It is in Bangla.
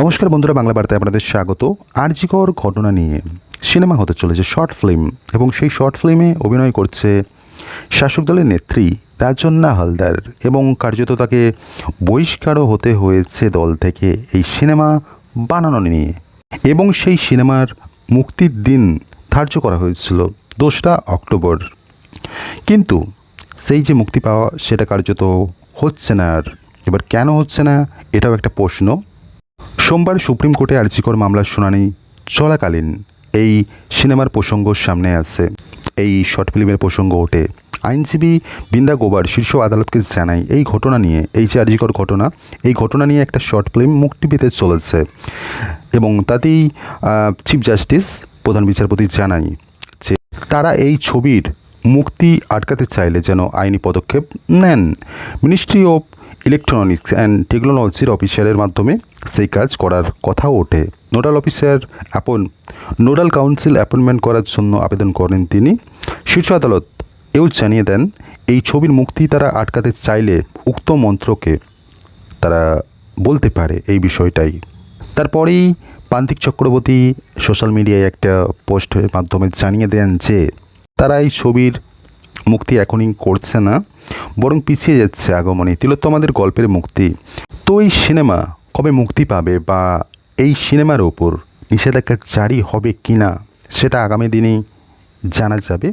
নমস্কার বন্ধুরা, বাংলা বার্তায় আপনাদের স্বাগত। আরজিকর ঘটনা নিয়ে সিনেমা হতে চলেছে শর্ট ফিল্ম এবং সেই শর্ট ফিল্মে অভিনয় করছে শাসক দলের নেত্রী রাজন্না হালদার এবং কার্যত তাকে বহিষ্কারও হতে হয়েছে দল থেকে এই সিনেমা বানানো নিয়ে। এবং সেই সিনেমার মুক্তির দিন ধার্য করা হয়েছিল দোসরা অক্টোবর। কিন্তু সেই যে মুক্তি পাওয়া সেটা কার্যত হচ্ছে না আর। এবার কেন হচ্ছে না, এটাও একটা প্রশ্ন। সোমবার সুপ্রিম কোর্টে আর্জিকর মামলার শুনানি চলাকালীন এই সিনেমার প্রসঙ্গ সামনে আসে এই শর্ট ফিল্মের প্রসঙ্গ ওঠে। আইনজীবী বৃন্দা গোবার শীর্ষ আদালতকে জানায়, এই ঘটনা নিয়ে, এই যে আর্জিকর ঘটনা, এই ঘটনা নিয়ে একটা শর্ট ফিল্ম মুক্তি পেতে চলেছে এবং তাতেই চিফ জাস্টিস প্রধান বিচারপতি জানাই যে তারা এই ছবির মুক্তি আটকাতে চাইলে যেন আইনি পদক্ষেপ নেন। মিনিস্ট্রি অফ ইলেকট্রনিক্স অ্যান্ড টেকনোলজির অফিসারের মাধ্যমে সেই কাজ করার কথাও ওঠে। নোডাল অফিসার অ্যাপন নোডাল কাউন্সিল অ্যাপয়েন্টমেন্ট করার জন্য আবেদন করেন তিনি। শীর্ষ আদালত এও জানিয়ে দেন, এই ছবির মুক্তি তারা আটকাতে চাইলে উক্ত মন্ত্রকে তারা বলতে পারে এই বিষয়টাই। তারপরেই প্রান্তিক চক্রবর্তী সোশ্যাল মিডিয়ায় একটা পোস্টের মাধ্যমে জানিয়ে দেন যে, তারা এই ছবির মুক্তি এখনই করছে না, বরং পিছিয়ে যাচ্ছে আগমনে। তিলোত্তমাদের গল্পের মুক্তি। তো এই সিনেমা কবে মুক্তি পাবে বা এই সিনেমার ওপর নিষেধাজ্ঞা জারি হবে কি না সেটা আগামী দিনেই জানা যাবে।